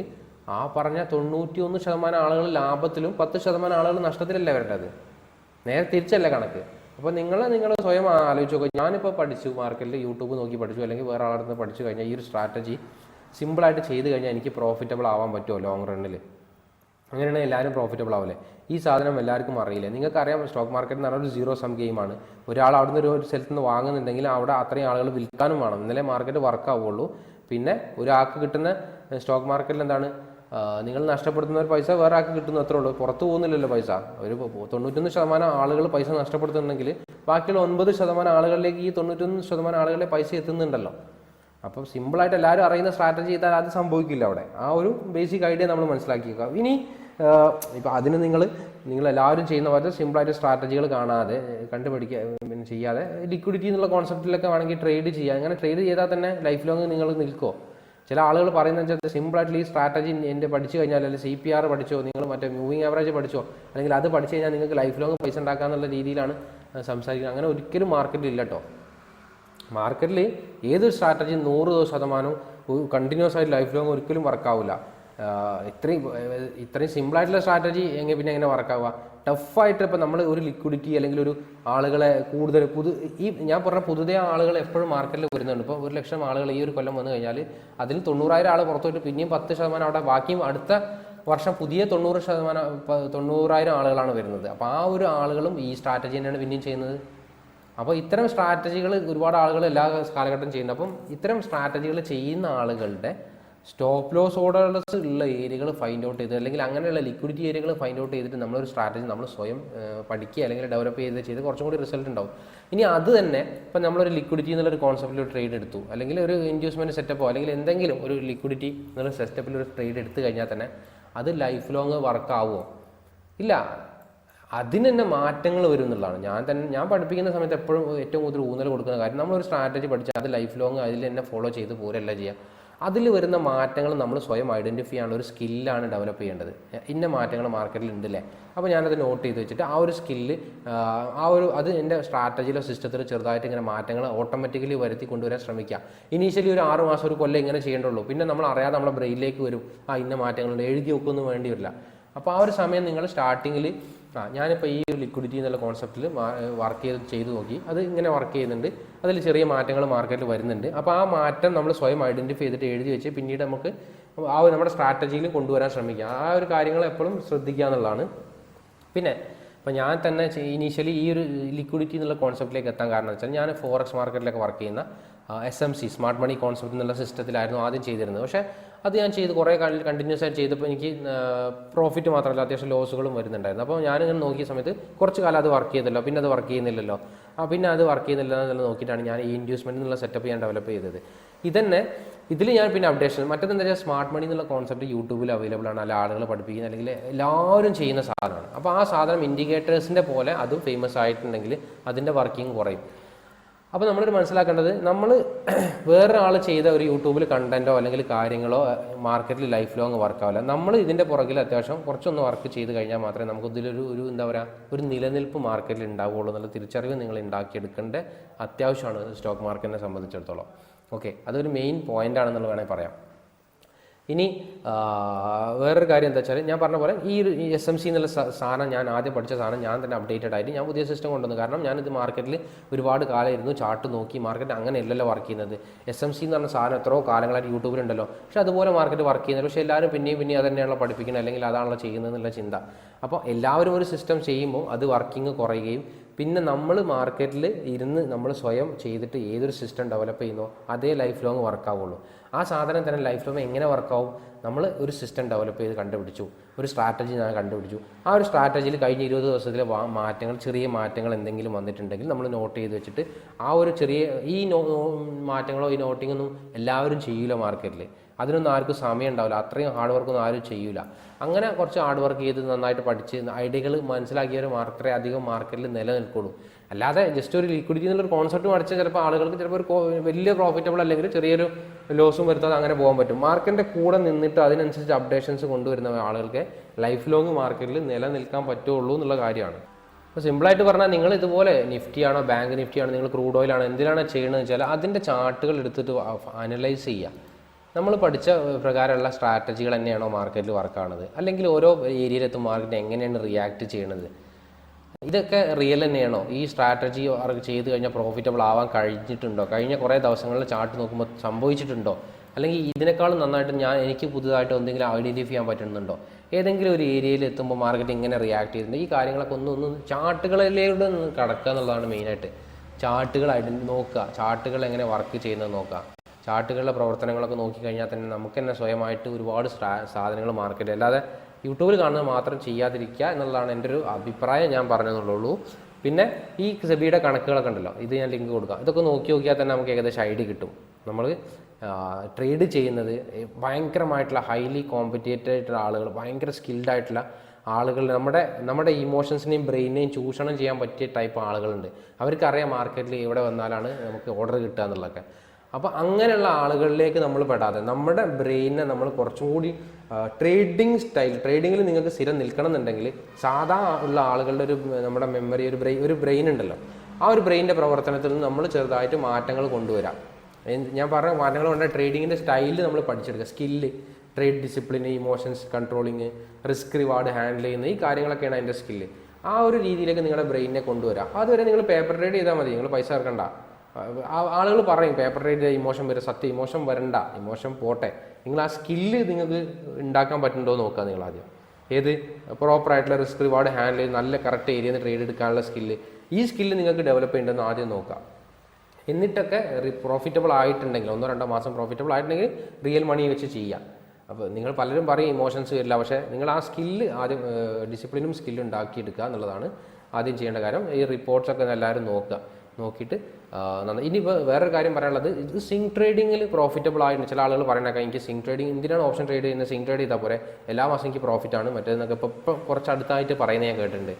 A: ആ പറഞ്ഞ തൊണ്ണൂറ്റി ഒന്ന് ശതമാനം ആളുകൾ ലാഭത്തിലും പത്ത് ശതമാനം ആളുകൾ നഷ്ടത്തിലല്ലേ വരേണ്ടത്? നേരെ തിരിച്ചല്ല കണക്ക്? അപ്പോൾ നിങ്ങൾ നിങ്ങൾ സ്വയം ആലോചിച്ച് നോക്കുക ഞാനിപ്പോൾ പഠിച്ചു മാർക്കറ്റിൽ യൂട്യൂബ് നോക്കി പഠിച്ചു അല്ലെങ്കിൽ വേറെ ആളുടെ നിന്ന് പഠിച്ചു കഴിഞ്ഞാൽ ഈ ഒരു സ്ട്രാറ്റജി സിമ്പിളായിട്ട് ചെയ്ത് കഴിഞ്ഞാൽ എനിക്ക് പ്രോഫിറ്റബിൾ ആവാൻ പറ്റുമോ ലോങ് റണ്ണിൽ അങ്ങനെയാണെങ്കിൽ എല്ലാവരും പ്രോഫിറ്റബിൾ ആവില്ലേ ഈ സാധനം എല്ലാവർക്കും അറിയില്ല? നിങ്ങൾക്കറിയാം സ്റ്റോക്ക് മാർക്കറ്റ് എന്ന് പറഞ്ഞാൽ ഒരു സീറോ സം ഗെയിമാണ് ഒരാൾ അവിടുന്ന് ഒരു സ്ഥലത്ത് നിന്ന് വാങ്ങുന്നുണ്ടെങ്കിൽ അവിടെ അത്രയും ആളുകൾ വിൽക്കാനും വേണം. ഇന്നലെ മാർക്കറ്റ് വർക്ക് ആവുള്ളൂ. പിന്നെ ഒരാൾക്ക് കിട്ടുന്ന സ്റ്റോക്ക് മാർക്കറ്റിൽ എന്താണ്? നിങ്ങൾ നഷ്ടപ്പെടുത്തുന്ന ഒരു പൈസ വേറെ ആൾക്ക് കിട്ടുന്നു അത്രേ ഉള്ളൂ. പുറത്ത് പോകുന്നില്ലല്ലോ പൈസ. ഒരു തൊണ്ണൂറ്റൊന്ന് ശതമാനം ആളുകൾ പൈസ നഷ്ടപ്പെടുത്തുന്നുണ്ടെങ്കിൽ ബാക്കിയുള്ള ഒൻപത് ശതമാനം ആളുകളിലേക്ക് ഈ തൊണ്ണൂറ്റൊന്ന് ശതമാനം ആളുകളെ പൈസ എത്തുന്നുണ്ടല്ലോ. അപ്പം സിമ്പിളായിട്ട് എല്ലാവരും അറിയുന്ന സ്ട്രാറ്റജി ചെയ്താൽ അത് സംഭവിക്കില്ല അവിടെ. ആ ഒരു ബേസിക് ഐഡിയ നമ്മൾ മനസ്സിലാക്കിയേക്കാം ഇനി ഇപ്പം അതിന് നിങ്ങൾ നിങ്ങൾ എല്ലാവരും ചെയ്യുന്ന പോലത്തെ സിമ്പിളായിട്ട് സ്ട്രാറ്റജികൾ കാണാതെ കണ്ടുപിടിക്കുക പിന്നെ ചെയ്യാതെ ലിക്വിഡിറ്റി എന്നുള്ള കോൺസെപ്റ്റിലൊക്കെ വേണമെങ്കിൽ ട്രേഡ് ചെയ്യുക അങ്ങനെ ട്രേഡ് ചെയ്താൽ തന്നെ ലൈഫ് ലോങ് നിങ്ങൾ നിൽക്കുമോ ചില ആളുകൾ പറയുന്നത് വെച്ചാൽ സിമ്പിളായിട്ടുള്ള ഈ സ്ട്രാറ്റജി എന്റെ പഠിച്ചു കഴിഞ്ഞാൽ അല്ലെങ്കിൽ സി പി ആർ പഠിച്ചോ നിങ്ങൾ മറ്റേ മൂവിങ് ആവറേജ് പഠിച്ചോ അല്ലെങ്കിൽ അത് പഠിച്ചു കഴിഞ്ഞാൽ നിങ്ങൾക്ക് ലൈഫ് ലോങ് പൈസ ഉണ്ടാക്കാന്നുള്ള രീതിയിലാണ് സംസാരിക്കുന്നത്. അങ്ങനെ ഒരിക്കലും മാർക്കറ്റിൽ ഇല്ല കേട്ടോ മാർക്കറ്റിൽ ഏതൊരു സ്ട്രാറ്റജി നൂറ് ശതമാനവും കണ്ടിന്യൂസ് ആയിട്ട് ലൈഫ് ലോങ് ഒരിക്കലും വർക്കാവില്ല ഇത്രയും ഇത്രയും സിമ്പിളായിട്ടുള്ള സ്ട്രാറ്റജി എങ്ങനെ പിന്നെ എങ്ങനെ വർക്കാവുക ടഫായിട്ട് ഇപ്പം നമ്മൾ ഒരു ലിക്വിഡിറ്റി അല്ലെങ്കിൽ ഒരു ആളുകളെ കൂടുതൽ പുതു ഈ ഞാൻ പറഞ്ഞ പുതുതയ ആളുകൾ എപ്പോഴും മാർക്കറ്റിൽ വരുന്നുണ്ട്. ഇപ്പോൾ ഒരു ലക്ഷം ആളുകൾ ഈ ഒരു കൊല്ലം വന്നു കഴിഞ്ഞാൽ അതിൽ തൊണ്ണൂറായിരം ആൾ പുറത്തു പോയിട്ട് പിന്നെയും പത്ത് ശതമാനം അവിടെ ബാക്കിയും അടുത്ത വർഷം പുതിയ തൊണ്ണൂറ് ശതമാനം തൊണ്ണൂറായിരം ആളുകളാണ് വരുന്നത്. അപ്പോൾ ആ ഒരു ആളുകളും ഈ സ്ട്രാറ്റജി തന്നെയാണ് പിന്നെയും ചെയ്യുന്നത്. അപ്പോൾ ഇത്തരം സ്ട്രാറ്റജികൾ ഒരുപാട് ആളുകൾ എല്ലാ കാലഘട്ടം ചെയ്യുന്നുണ്ട്. അപ്പം ഇത്തരം സ്ട്രാറ്റജികൾ ചെയ്യുന്ന ആളുകളുടെ സ്റ്റോപ്പ് ലോസ് ഓർഡേഴ്സ് ഉള്ള ഏരിയകൾ ഫൈൻഡ് ഔട്ട് ചെയ്ത് അല്ലെങ്കിൽ അങ്ങനെയുള്ള ലിക്വിഡിറ്റി ഏരിയകൾ ഫൈൻഡ് ഔട്ട് ചെയ്തിട്ട് നമ്മളൊരു സ്ട്രാറ്റജി നമ്മൾ സ്വയം പഠിക്കുക അല്ലെങ്കിൽ ഡെവലപ്പ് ചെയ്ത് ചെയ്ത് കുറച്ചും കൂടി റിസൾട്ട് ഉണ്ടാവും. ഇനി അത് തന്നെ ഇപ്പം നമ്മളൊരു ലിക്വിഡിറ്റി എന്നുള്ളൊരു കോൺസെപ്റ്റിൽ ഒരു ട്രേഡ് എടുത്തു. അല്ലെങ്കിൽ ഒരു ഇൻവെസ്റ്റ്മെന്റ് സെറ്റപ്പോ അല്ലെങ്കിൽ എന്തെങ്കിലും ഒരു ലിക്വിഡിറ്റി എന്നുള്ള സെറ്റപ്പിൽ ഒരു ട്രേഡ് എടുത്തു കഴിഞ്ഞാൽ തന്നെ അത് ലൈഫ് ലോങ് വർക്ക് ആവുമോ ഇല്ല. അതിന് തന്നെ മാറ്റങ്ങൾ വരും എന്നുള്ളതാണ്. ഞാൻ തന്നെ ഞാൻ പഠിപ്പിക്കുന്ന സമയത്ത് എപ്പോഴും ഏറ്റവും കൂടുതൽ ഊന്നൽ കൊടുക്കുന്ന കാര്യം നമ്മളൊരു സ്ട്രാറ്റജി പഠിച്ചാൽ അത് ലൈഫ് ലോങ് അതിൽ തന്നെ ഫോളോ ചെയ്ത് പോരല്ല ചെയ്യുക അതിൽ വരുന്ന മാറ്റങ്ങൾ നമ്മൾ സ്വയം ഐഡന്റിഫൈ ചെയ്യാനുള്ള ഒരു സ്കില്ലാണ് ഡെവലപ്പ് ചെയ്യേണ്ടത്. ഇന്ന മാറ്റങ്ങൾ മാർക്കറ്റിൽ ഉണ്ടല്ലേ അപ്പോൾ ഞാനത് നോട്ട് ചെയ്ത് വെച്ചിട്ട് ആ ഒരു സ്കില്ല് ആ ഒരു അത് എന്റെ സ്ട്രാറ്റജിയിലോ സിസ്റ്റത്തിലോ ചെറുതായിട്ട് ഇങ്ങനെ മാറ്റങ്ങൾ ഓട്ടോമാറ്റിക്കലി വരുത്തി കൊണ്ടുവരാൻ ശ്രമിക്കുക ഇനീഷ്യലി ഒരു ആറ് മാസം ഒരു കൊല്ലം ഇങ്ങനെ ചെയ്യേണ്ടുള്ളൂ പിന്നെ നമ്മൾ അറിയാതെ നമ്മുടെ ബ്രെയിനിലേക്ക് വരും. ആ ഇന്ന മാറ്റങ്ങളുണ്ട്. എഴുതി വെക്കൊന്നും വേണ്ടി വരില്ല അപ്പോൾ ആ ഒരു സമയം നിങ്ങൾ സ്റ്റാർട്ടിങ്ങിൽ ആ ഞാനിപ്പോൾ ഈ ഒരു ലിക്വിഡിറ്റി എന്നുള്ള കോൺസെപ്റ്റിൽ വർക്ക് ചെയ്ത് ചെയ്ത് നോക്കി. അത് ഇങ്ങനെ വർക്ക് ചെയ്യുന്നുണ്ട്. അതിൽ ചെറിയ മാറ്റങ്ങൾ മാർക്കറ്റിൽ വരുന്നുണ്ട്. അപ്പോൾ ആ മാറ്റം നമ്മൾ സ്വയം ഐഡന്റിഫൈ ചെയ്തിട്ട് എഴുതി വെച്ച് പിന്നീട് നമുക്ക് ആ ഒരു നമ്മുടെ സ്ട്രാറ്റജിയിൽ കൊണ്ടുവരാൻ ശ്രമിക്കുക ആ ഒരു കാര്യങ്ങൾ എപ്പോഴും ശ്രദ്ധിക്കുക എന്നുള്ളതാണ്. പിന്നെ അപ്പോൾ ഞാൻ തന്നെ ഇനീഷ്യലി ഈ ഒരു ലിക്വിഡിറ്റി എന്നുള്ള കോൺസെപ്റ്റിലേക്ക് എത്താൻ കാരണം വെച്ചാൽ ഞാൻ ഫോറക്സ് മാർക്കറ്റിലൊക്കെ വർക്ക് ചെയ്യുന്ന S M C smart money concept എന്നുള്ള സിസ്റ്റത്തിലായിരുന്നു ആദ്യം ചെയ്തിരുന്നത്. പക്ഷേ അത് ഞാൻ ചെയ്ത് കുറേ കണ്ടിന്യൂസ് ആയിട്ട് ചെയ്തപ്പോൾ എനിക്ക് പ്രോഫിറ്റ് മാത്രമല്ല അത്യാവശ്യം ലോസുകളും വരുന്നുണ്ടായിരുന്നു. അപ്പോൾ ഞാനിങ്ങനെ നോക്കിയ സമയത്ത് കുറച്ച് കാലം അത് വർക്ക് ചെയ്തല്ലോ. പിന്നെ അത് വർക്ക് ചെയ്യുന്നില്ലല്ലോ. ആ പിന്നെ അത് വർക്ക് ചെയ്യുന്നില്ല എന്നുള്ളത് നോക്കിയിട്ടാണ് ഞാൻ ഈ ഇൻഡ്യൂസ്മെന്റ് എന്നുള്ള സെറ്റപ്പ് ഞാൻ ഡെവലപ്പ് ചെയ്തത്. ഇതന്നെ ഇതിൽ ഞാൻ പിന്നെ അപ്ഡേഷൻ മറ്റൊന്നെന്താ വെച്ചാൽ സ്മാർട്ട് മണി എന്നുള്ള കോൺസെപ്റ്റ് യൂട്യൂബിൽ അവൈലബിൾ ആണ്. അല്ല ആളുകൾ പഠിപ്പിക്കുന്ന അല്ലെങ്കിൽ എല്ലാവരും ചെയ്യുന്ന സാധനമാണ്. അപ്പോൾ ആ സാധനം ഇൻഡിക്കേറ്റേഴ്സിന്റെ പോലെ അതും ഫേമസ് ആയിട്ടുണ്ടെങ്കിൽ അതിന്റെ വർക്കിംഗ് കുറയും. അപ്പോൾ നമ്മളൊരു മനസ്സിലാക്കേണ്ടത് നമ്മൾ [clears throat] വേറൊരാൾ ചെയ്ത ഒരു യൂട്യൂബിൽ കണ്ടന്റോ അല്ലെങ്കിൽ കാര്യങ്ങളോ മാർക്കറ്റിൽ ലൈഫ് ലോങ് വർക്കാവില്ല നമ്മൾ ഇതിന്റെ പുറകിൽ അത്യാവശ്യം കുറച്ചൊന്ന് വർക്ക് ചെയ്ത് കഴിഞ്ഞാൽ മാത്രമേ നമുക്ക് ഇതിലൊരു ഒരു എന്താ പറയുക ഒരു നിലനിൽപ്പ് മാർക്കറ്റിൽ ഉണ്ടാവുകയുള്ളൂ എന്നുള്ള തിരിച്ചറിവ് നിങ്ങൾ ഉണ്ടാക്കിയെടുക്കേണ്ട അത്യാവശ്യമാണ് സ്റ്റോക്ക് മാർക്കറ്റിനെ സംബന്ധിച്ചിടത്തോളം. ഓക്കെ അതൊരു മെയിൻ പോയിന്റ് ആണെന്നുള്ളത് വേണമെങ്കിൽ പറയാം. ഇനി വേറൊരു കാര്യം എന്താ വെച്ചാൽ ഞാൻ പറഞ്ഞ പോലെ ഈ ഒരു എസ് എം സി എന്നുള്ള സാധനം ഞാൻ ആദ്യം പഠിച്ച സാധനം ഞാൻ തന്നെ അപ്ഡേറ്റഡ് ആയിട്ട് ഞാൻ പുതിയ സിസ്റ്റം കൊണ്ടുവന്നു. കാരണം ഞാനിത് മാർക്കറ്റിൽ ഒരുപാട് കാലം ഇരുന്നു ചാർട്ട് നോക്കി മാർക്കറ്റ് അങ്ങനെ അല്ലല്ലോ വർക്ക് ചെയ്യുന്നത്. എസ് എം സി എന്ന് പറഞ്ഞ സാധനം എത്രയോ കാലങ്ങളായിട്ട് യൂട്യൂബിലുണ്ടല്ലോ പക്ഷേ അതുപോലെ മാർക്കറ്റ് വർക്ക് ചെയ്യുന്നത് പക്ഷേ എല്ലാവരും പിന്നെയും പിന്നെയും അത് തന്നെയാണല്ലോ പഠിപ്പിക്കുന്നത്. അല്ലെങ്കിൽ അതാണല്ലോ ചെയ്യുന്നത് എന്നുള്ള ചിന്ത. അപ്പോൾ എല്ലാവരും ഒരു സിസ്റ്റം ചെയ്യുമ്പോൾ അത് വർക്കിംഗ് കുറയുകയും പിന്നെ നമ്മൾ മാർക്കറ്റിൽ ഇരുന്ന് നമ്മൾ സ്വയം ചെയ്തിട്ട് ഏതൊരു സിസ്റ്റം ഡെവലപ്പ് ചെയ്യുന്നോ അതേ ലൈഫ് ലോങ് വർക്കാവുള്ളൂ ആ സാധനം തന്നെ ലൈഫ് ലോങ് എങ്ങനെ വർക്കാവും നമ്മൾ ഒരു സിസ്റ്റം ഡെവലപ്പ് ചെയ്ത് കണ്ടുപിടിച്ചു. ഒരു സ്ട്രാറ്റജി ഞാൻ കണ്ടുപിടിച്ചു. ആ ഒരു സ്ട്രാറ്റജിയിൽ കഴിഞ്ഞ ഇരുപത് ദിവസത്തിലെ മാറ്റങ്ങൾ ചെറിയ മാറ്റങ്ങൾ എന്തെങ്കിലും വന്നിട്ടുണ്ടെങ്കിൽ നമ്മൾ നോട്ട് ചെയ്ത് വെച്ചിട്ട് ആ ഒരു ചെറിയ ഈ മാറ്റങ്ങളോ ഈ നോട്ടിങ്ങൊന്നും എല്ലാവരും ചെയ്യില്ല മാർക്കറ്റിൽ അതിനൊന്നും ആർക്കും സമയം ഉണ്ടാവില്ല അത്രയും ഹാർഡ് വർക്കൊന്നും ആരും ചെയ്യൂല. അങ്ങനെ കുറച്ച് ഹാർഡ് വർക്ക് ചെയ്ത് നന്നായിട്ട് പഠിച്ച് ഐഡിയകൾ മനസ്സിലാക്കിയവർ മാത്രമേ അധികം മാർക്കറ്റിൽ നിലനിൽക്കുള്ളൂ. അല്ലാതെ ജസ്റ്റ് ഒരു ലിക്വിഡിറ്റി എന്നുള്ളൊരു കോൺസെപ്റ്റ് പഠിച്ചാൽ ചിലപ്പോൾ ആളുകൾക്ക് ചിലപ്പോൾ ഒരു വലിയ പ്രോഫിറ്റബിൾ അല്ലെങ്കിൽ ചെറിയൊരു ലോസും വരുത്താതെ അങ്ങനെ പോകാൻ പറ്റും. മാർക്കറ്റിന്റെ കൂടെ നിന്നിട്ട് അതിനനുസരിച്ച് അപ്ഡേഷൻസ് കൊണ്ടുവരുന്ന ആളുകൾക്ക് ലൈഫ് ലോങ് മാർക്കറ്റിൽ നിലനിൽക്കാൻ പറ്റുള്ളൂ എന്നുള്ള കാര്യമാണ്. അപ്പോൾ സിമ്പിളായിട്ട് പറഞ്ഞാൽ നിങ്ങൾ ഇതുപോലെ നിഫ്റ്റി ആണോ ബാങ്ക് നിഫ്റ്റി ആണോ നിങ്ങൾ ക്രൂഡ് ഓയിലാണോ എന്തിനാണ് ചെയ്യണമെന്ന് വെച്ചാൽ അതിന്റെ ചാർട്ടുകൾ എടുത്തിട്ട് അനലൈസ് ചെയ്യുക. നമ്മൾ പഠിച്ച പ്രകാരമുള്ള സ്ട്രാറ്റജികൾ തന്നെയാണോ മാർക്കറ്റിൽ വർക്കാണത് അല്ലെങ്കിൽ ഓരോ ഏരിയയിലെത്തും മാർക്കറ്റ് എങ്ങനെയാണ് റിയാക്ട് ചെയ്യണത്? ഇതൊക്കെ റിയൽ തന്നെയാണോ? ഈ സ്ട്രാറ്റജി ചെയ്ത് കഴിഞ്ഞാൽ പ്രോഫിറ്റബിൾ ആവാൻ കഴിഞ്ഞിട്ടുണ്ടോ? കഴിഞ്ഞ കുറേ ദിവസങ്ങളിൽ ചാർട്ട് നോക്കുമ്പോൾ സംഭവിച്ചിട്ടുണ്ടോ? അല്ലെങ്കിൽ ഇതിനേക്കാളും നന്നായിട്ട് ഞാൻ എനിക്ക് പുതുതായിട്ട് എന്തെങ്കിലും ഐഡന്റിഫൈ ചെയ്യാൻ പറ്റുന്നുണ്ടോ? ഏതെങ്കിലും ഒരു ഏരിയയിൽ എത്തുമ്പോൾ മാർക്കറ്റ് ഇങ്ങനെ റിയാക്ട് ചെയ്യുന്നുണ്ട്. ഈ കാര്യങ്ങളൊക്കെ ഒന്ന് ഒന്ന് ചാർട്ടുകളിലൂടെ കടക്കുക എന്നുള്ളതാണ് മെയിനായിട്ട് ചാർട്ടുകൾ ഐഡന്റി നോക്കുക. ചാർട്ടുകൾ എങ്ങനെ വർക്ക് ചെയ്യുന്നത് നോക്കുക. ചാർട്ടുകളുടെ പ്രവർത്തനങ്ങളൊക്കെ നോക്കിക്കഴിഞ്ഞാൽ തന്നെ നമുക്ക് തന്നെ സ്വയമായിട്ട് ഒരുപാട് സാധനങ്ങൾ മാർക്കറ്റ് അല്ലാതെ യൂട്യൂബിൽ കാണുന്നത് മാത്രം ചെയ്യാതിരിക്കുക എന്നുള്ളതാണ് എന്റെ ഒരു അഭിപ്രായം ഞാൻ പറഞ്ഞതെന്നുള്ളൂ പിന്നെ ഈ സെബിയുടെ കണക്കുകളൊക്കെ ഉണ്ടല്ലോ ഇത് ഞാൻ ലിങ്ക് കൊടുക്കാം. ഇതൊക്കെ നോക്കി നോക്കിയാൽ തന്നെ നമുക്ക് ഏകദേശം ഐഡിയ കിട്ടും. നമ്മൾ ട്രേഡ് ചെയ്യുന്നത് ഭയങ്കരമായിട്ടുള്ള ഹൈലി കോമ്പറ്റേറ്റഡ് ആയിട്ടുള്ള ആളുകൾ ഭയങ്കര സ്കിൽഡ് ആയിട്ടുള്ള ആളുകൾ നമ്മുടെ നമ്മുടെ ഇമോഷൻസിനെയും ബ്രെയിനെയും ചൂഷണം ചെയ്യാൻ പറ്റിയ ടൈപ്പ് ആളുകളുണ്ട്. അവർക്കറിയാം മാർക്കറ്റിൽ എവിടെ വന്നാലാണ് നമുക്ക് ഓർഡർ കിട്ടുക എന്നുള്ളതൊക്കെ. അപ്പോൾ അങ്ങനെയുള്ള ആളുകളിലേക്ക് നമ്മൾ പെടാതെ നമ്മുടെ ബ്രെയിനെ നമ്മൾ കുറച്ചും കൂടി ട്രേഡിംഗ് സ്റ്റൈൽ ട്രേഡിങ്ങിൽ നിങ്ങൾക്ക് സ്ഥിരം നിൽക്കണം എന്നുണ്ടെങ്കിൽ സാധാ ഉള്ള ആളുകളുടെ ഒരു നമ്മുടെ മെമ്മറി ഒരു ബ്രെയിൻ ഒരു ബ്രെയിൻ ഉണ്ടല്ലോ. ആ ഒരു ബ്രെയിനിന്റെ പ്രവർത്തനത്തിൽ നിന്ന് നമ്മൾ ചെറുതായിട്ട് മാറ്റങ്ങൾ കൊണ്ടുവരാം. ഞാൻ പറഞ്ഞ മാറ്റങ്ങൾ കൊണ്ട് ട്രേഡിങ്ങിന്റെ സ്റ്റൈൽ നമ്മൾ പഠിച്ചെടുക്കുക. Skill trade discipline emotions controlling risk reward handle ചെയ്യുന്ന ഈ കാര്യങ്ങളൊക്കെയാണ് അതിന്റെ സ്കില്ല് ആ ഒരു രീതിയിലേക്ക് നിങ്ങളുടെ ബ്രെയിനെ കൊണ്ടുവരാം. അതുവരെ നിങ്ങൾ പേപ്പർ ട്രേഡ് ചെയ്താൽ മതി. നിങ്ങൾ പൈസ ഇറക്കണ്ട ആളുകൾ പറയും പേപ്പർ ട്രേഡ് ഇമോഷൻ വരും സത്യം ഇമോഷൻ വരണ്ട ഇമോഷൻ പോട്ടെ. നിങ്ങൾ ആ സ്കില്ല് നിങ്ങൾക്ക് ഉണ്ടാക്കാൻ പറ്റുന്നുണ്ടോ നോക്കുക നിങ്ങൾ ആദ്യം. ഏത്? പ്രോപ്പറായിട്ടുള്ള റിസ്ക് റിവാർഡ് ഹാൻഡിൽ ചെയ്ത് നല്ല കറക്റ്റ് ഏരിയയിൽ ട്രേഡ് എടുക്കാനുള്ള സ്കില്ല് ഈ സ്കില്ല് നിങ്ങൾക്ക് ഡെവലപ്പ് ചെയ്യേണ്ടതെന്ന് ആദ്യം നോക്കാം എന്നിട്ടൊക്കെ പ്രോഫിറ്റബിൾ ആയിട്ടുണ്ടെങ്കിൽ ഒന്നോ രണ്ടോ മാസം പ്രോഫിറ്റബിൾ ആയിട്ടുണ്ടെങ്കിൽ റിയൽ മണി വെച്ച് ചെയ്യാം അപ്പോൾ നിങ്ങൾ പലരും പറയും ഇമോഷൻസ് വരില്ല. പക്ഷേ നിങ്ങൾ ആ സ്കില്ല് ആദ്യം ഡിസിപ്ലിനും സ്കില്ലും ഉണ്ടാക്കിയെടുക്കുക എന്നുള്ളതാണ് ആദ്യം ചെയ്യേണ്ട കാര്യം. ഈ റിപ്പോർട്ട്സൊക്കെ എല്ലാവരും നോക്കുക. നോക്കിയിട്ട് നന്നായി. ഇനി വേറൊരു കാര്യം പറയാനുള്ളത് ഇത് സിങ് ട്രേഡിങ്ങിൽ പ്രോഫിറ്റബിൾ ആയിട്ട് ചില ആളുകൾ പറയുന്നേക്കാം എനിക്ക് സിങ് ട്രേഡിംഗ് എന്തിനാണ് ഓപ്ഷൻ ട്രേഡ് ചെയ്യുന്നത്? സിങ് ട്രേഡ് ചെയ്താൽ പോരെ. എല്ലാ മാസം എനിക്ക് പ്രോഫിറ്റ് ആണ്. മറ്റേതെന്നൊക്കെ ഇപ്പോൾ കുറച്ച് അടുത്തായിട്ട് പറയുന്നത് ഞാൻ കേട്ടിട്ടുണ്ട്.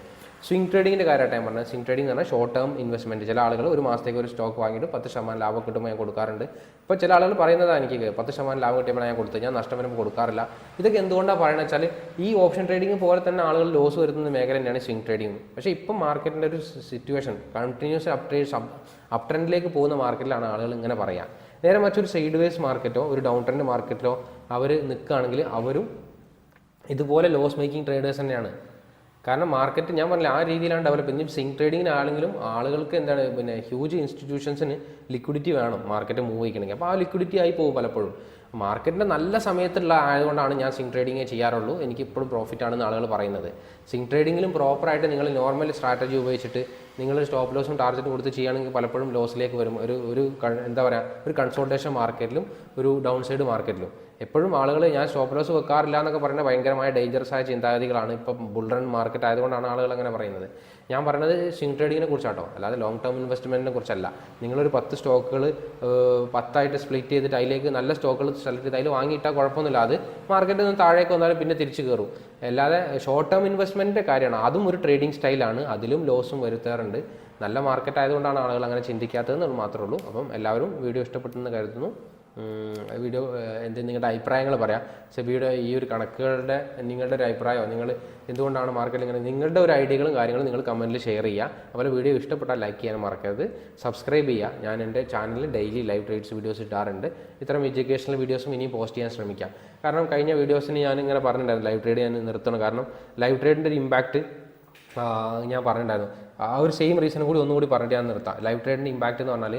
A: സ്വിംഗ് ട്രേഡിങ്ങിന്റെ കാര്യമായിട്ട് ഞാൻ പറഞ്ഞത്. സ്വിംഗ് ട്രേഡിംഗ് എന്ന് പറഞ്ഞാൽ ഷോർട്ട് ടേം ഇൻവെസ്റ്റ്മെന്റ് ചില ആളുകൾ ഒരു മാസത്തേക്ക് ഒരു സ്റ്റോക്ക് വാങ്ങിയിട്ട് പത്ത് ശതമാനം ലാഭം കിട്ടുമ്പോൾ ഞാൻ കൊടുക്കാറുണ്ട്. ഇപ്പോൾ ചില ആളുകൾ പറയുന്നതാണ് എനിക്ക് പത്ത് ശതമാനം ലാഭം കിട്ടിയപ്പോൾ ഞാൻ കൊടുത്തത്. ഞാൻ നഷ്ടം വരുമ്പോൾ കൊടുക്കാറില്ല. ഇതൊക്കെ എന്തുകൊണ്ടാണ് പറയുന്നത് വെച്ചാൽ ഈ ഓപ്ഷൻ ട്രേഡിംഗ് പോലെ തന്നെ ആളുകൾ ലോസ് വരുന്ന മേഖല തന്നെയാണ് സ്വിംഗ് ട്രേഡിംഗ് പക്ഷേ ഇപ്പം മാർക്കറ്റിന്റെ ഒരു situation continuous up trade up ട്രെൻഡിലേക്ക് പോകുന്ന മാർക്കറ്റിലാണ് ആളുകൾ ഇങ്ങനെ പറയാം. നേരെ മറ്റൊരു സൈഡ് വേസ് മാർക്കറ്റോ ഒരു ഡൗൺ ട്രെൻഡ് മാർക്കറ്റിലോ അവർ നിൽക്കുകയാണെങ്കിൽ അവരും ഇതുപോലെ ലോസ് മേക്കിംഗ് ട്രേഡേഴ്സ് തന്നെയാണ്. കാരണം മാർക്കറ്റ് ഞാൻ പറഞ്ഞില്ല ആ രീതിയിലാണ് ഡെവലപ്പ് ഇനി സിങ് ട്രേഡിങ്ങിന് ആണെങ്കിലും ആളുകൾക്ക് എന്താണ് പിന്നെ ഹ്യൂജ് ഇൻസ്റ്റിറ്റ്യൂഷൻസിന് ലിക്വിഡിറ്റി വേണം മാർക്കറ്റ് മൂവ് ചെയ്യണമെങ്കിൽ അപ്പോൾ ആ ലിക്വിഡിറ്റി ആയി പോകും പലപ്പോഴും. മാർക്കറ്റിന്റെ നല്ല സമയത്തുള്ള ആയതുകൊണ്ടാണ് ഞാൻ സിങ് ട്രേഡിങ്ങേ ചെയ്യാറുള്ളൂ. എനിക്ക് ഇപ്പോഴും പ്രോഫിറ്റ് ആണെന്ന് ആളുകൾ പറയുന്നത്. സിങ് ട്രേഡിങ്ങിലും പ്രോപ്പറായിട്ട് നിങ്ങൾ നോർമൽ സ്ട്രാറ്റജി ഉപയോഗിച്ചിട്ട് നിങ്ങൾ സ്റ്റോപ്പ് ലോസും ടാർഗറ്റും കൊടുത്ത് ചെയ്യുകയാണെങ്കിൽ പലപ്പോഴും ലോസിലേക്ക് വരും. ഒരു ഒരു എന്താ പറയുക ഒരു കൺസോൾട്ടേഷൻ മാർക്കറ്റിലും ഒരു ഡൗൺ സൈഡ് മാർക്കറ്റിലും എപ്പോഴും ആളുകൾ ഞാൻ സ്റ്റോപ്പ് ലോസ് വെക്കാറില്ല എന്നൊക്കെ പറയുന്നത് ഭയങ്കരമായ ഡേഞ്ചറസ് ആയ ചിന്താഗതികളാണ് ഇപ്പം ബുൾറൺ മാർക്കറ്റ് ആയതുകൊണ്ടാണ് ആളുകൾ അങ്ങനെ പറയുന്നത്. ഞാൻ പറയുന്നത് സ്വിംഗ് ട്രേഡിങ്ങിനെ കുറിച്ചാട്ടോ. അല്ലാതെ ലോങ് ടേം ഇൻവെസ്റ്റ്മെന്റിനെ കുറിച്ചല്ല. നിങ്ങളൊരു പത്ത് സ്റ്റോക്കുകൾ പത്തായിട്ട് സ്പ്ലിറ്റ് ചെയ്തിട്ട് അതിലേക്ക് നല്ല സ്റ്റോക്കുകൾ സെലക്ട് ചെയ്ത് അതിൽ വാങ്ങിയിട്ടാൽ കുഴപ്പമൊന്നുമില്ല. അത് മാർക്കറ്റിൽ നിന്ന് താഴേക്ക് വന്നാലും പിന്നെ തിരിച്ചു കയറും അല്ലാതെ ഷോർട്ട് ടേം ഇൻവെസ്റ്റ്മെന്റിന്റെ കാര്യമാണ്. അതും ഒരു ട്രേഡിംഗ് സ്റ്റൈലാണ് അതിലും ലോസും വരുത്താറുണ്ട്. നല്ല മാർക്കറ്റ് ആയതുകൊണ്ടാണ് ആളുകൾ അങ്ങനെ ചിന്തിക്കാത്തതെന്ന് മാത്രമേ ഉള്ളൂ. അപ്പം എല്ലാവരും വീഡിയോ ഇഷ്ടപ്പെട്ടെന്ന് കരുതുന്നു. വീഡിയോ എന്ത് നിങ്ങളുടെ അഭിപ്രായങ്ങൾ പറയാം. പക്ഷേ വീഡിയോ ഈ ഒരു കണക്കുകളുടെ നിങ്ങളുടെ ഒരു അഭിപ്രായമോ നിങ്ങൾ എന്തുകൊണ്ടാണ് മാർക്കറ്റിൽ ഇങ്ങനെ നിങ്ങളുടെ ഒരു ഐഡിയകളും കാര്യങ്ങളും നിങ്ങൾ കമന്റിൽ ഷെയർ ചെയ്യുക. അതുപോലെ വീഡിയോ ഇഷ്ടപ്പെട്ടാൽ ലൈക്ക് ചെയ്യാൻ മറക്കരുത്. സബ്സ്ക്രൈബ് ചെയ്യുക. ഞാൻ എന്റെ ചാനലിൽ ഡെയിലി ലൈവ് ട്രേഡ്സ് വീഡിയോസ് ഇടാറുണ്ട്. ഇത്തരം എഡ്യൂക്കേഷണൽ വീഡിയോസും ഇനിയും പോസ്റ്റ് ചെയ്യാൻ ശ്രമിക്കാം. കാരണം കഴിഞ്ഞ വീഡിയോസിന് ഞാൻ ഇങ്ങനെ പറഞ്ഞിട്ടുണ്ടായിരുന്നു ലൈവ് ട്രേഡ് ഞാൻ നിർത്തണം. കാരണം ലൈവ് ട്രേഡിന്റെ ഒരു ഇമ്പാക്റ്റ് ഞാൻ പറഞ്ഞിട്ടുണ്ടായിരുന്നു. ആ ഒരു സെയിം റീസൺ കൂടി ഒന്നുകൂടി പറഞ്ഞിട്ട് ഞാൻ നിർത്താം. ലൈവ് ട്രേഡിന്റെ ഇമ്പാക്റ്റ് എന്ന് പറഞ്ഞാൽ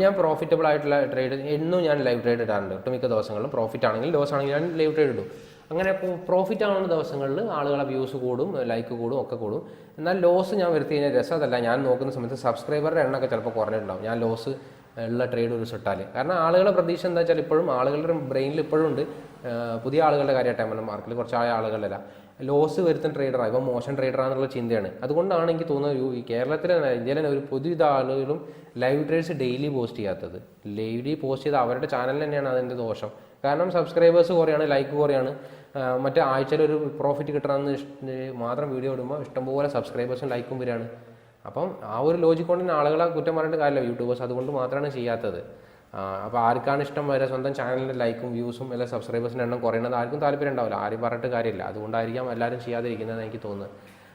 A: ഞാൻ പ്രോഫിറ്റബിൾ ആയിട്ടുള്ള ട്രേഡ് എന്നും ഞാൻ ലൈവ് ട്രേഡ് ഇടാറുണ്ട്. ഒട്ടുമിക്ക ദിവസങ്ങളിലും പ്രോഫിറ്റ് ആണെങ്കിൽ ലോസ് ആണെങ്കിൽ ഞാൻ ലൈവ് ട്രേഡ് ഇടും. അങ്ങനെ പ്രോഫിറ്റ് ആവുന്ന ദിവസങ്ങളിൽ ആളുകളെ വ്യൂസ് കൂടും ലൈക്ക് കൂടും ഒക്കെ കൂടും. എന്നാൽ ലോസ് ഞാൻ വരുത്തി കഴിഞ്ഞാൽ രസം അതല്ല ഞാൻ നോക്കുന്ന സമയത്ത് സബ്സ്ക്രൈബറുടെ എണ്ണമൊക്കെ ചിലപ്പോൾ കുറഞ്ഞിട്ടുണ്ടാവും. ഞാൻ ലോസ് ഉള്ള ട്രേഡ് ഒരു ഇട്ടാൽ കാരണം ആളുകളുടെ പ്രതീക്ഷ എന്താ വെച്ചാൽ ഇപ്പോഴും ആളുകളുടെ ബ്രെയിനിൽ ഇപ്പോഴും ഉണ്ട്. പുതിയ ആളുകളുടെ കാര്യമായിട്ടാണ് മാർക്കിൽ കുറച്ച് ആയ ആളുകളല്ല. ലോസ് വരുത്തുന്ന ട്രേഡറാണ് ഇപ്പം മോശം ട്രേഡറാണെന്നുള്ള ചിന്തയാണ്. അതുകൊണ്ടാണ് എനിക്ക് തോന്നുന്നത് ഈ കേരളത്തിലെ ഇന്ത്യയിലെ ഒരു പുതിയ ആളുകളും ലൈവ് ട്രേഡ്സ് ഡെയിലി പോസ്റ്റ് ചെയ്യാത്തത്. ഡെയിലി പോസ്റ്റ് ചെയ്ത് അവരുടെ ചാനൽ തന്നെയാണ് അതിന്റെ ദോഷം. കാരണം സബ്സ്ക്രൈബേഴ്സ് കുറയാണ് ലൈക്ക് കുറയാണ്. മറ്റേ ആഴ്ചയിൽ ഒരു പ്രോഫിറ്റ് കിട്ടണമെന്ന് മാത്രം വീഡിയോ ഇടുമ്പോൾ ഇഷ്ടംപോലെ സബ്സ്ക്രൈബേഴ്സും ലൈക്കും വരികയാണ്. അപ്പം ആ ഒരു ലോജിക് കൊണ്ട് ആളുകളെ കുറ്റം പറഞ്ഞിട്ട് കാര്യമില്ല. യൂട്യൂബേഴ്സ് അതുകൊണ്ട് മാത്രമാണ് ചെയ്യാത്തത്. അപ്പോൾ ആർക്കാണ് ഇഷ്ടം വരെ സ്വന്തം ചാനലിന്റെ ലൈക്കും വ്യൂസും അല്ലെങ്കിൽ സബ്സ്ക്രൈബേഴ്സിന്റെ എണ്ണം കുറയുന്നത് ആർക്കും താല്പര്യം ഉണ്ടാവില്ല. ആരും പറഞ്ഞിട്ട് കാര്യമില്ല. അതുകൊണ്ടായിരിക്കാം എല്ലാവരും ചെയ്യാതിരിക്കുന്നതെന്ന് എനിക്ക് തോന്നുന്നത്.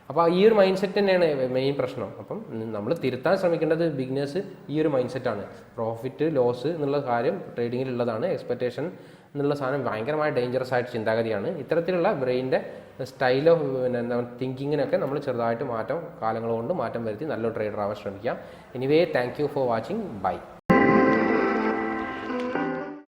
A: അപ്പോൾ ഈ ഒരു മൈൻഡ് സെറ്റ് തന്നെയാണ് മെയിൻ പ്രശ്നം. അപ്പം നമ്മൾ തിരുത്താൻ ശ്രമിക്കേണ്ടത് ബിഗിനേഴ്സ് ഈ ഒരു മൈൻഡ് സെറ്റാണ് പ്രോഫിറ്റ് ലോസ് എന്നുള്ള കാര്യം ട്രേഡിങ്ങിലുള്ളതാണ് എക്സ്പെക്റ്റേഷൻ എന്നുള്ള സാധനം ഭയങ്കരമായ ഡേഞ്ചറസ് ആയിട്ട് ചിന്താഗതിയാണ്. ഇത്തരത്തിലുള്ള ബ്രെയിന്റെ സ്റ്റൈൽ ഓഫ് പിന്നെ എന്താ തിങ്കിങ്ങിനൊക്കെ നമ്മൾ ചെറുതായിട്ട് മാറ്റം കാലങ്ങൾ കൊണ്ട് മാറ്റം വരുത്തി നല്ലൊരു ട്രേഡർ ആവാൻ ശ്രമിക്കാം anyway thank you for watching bye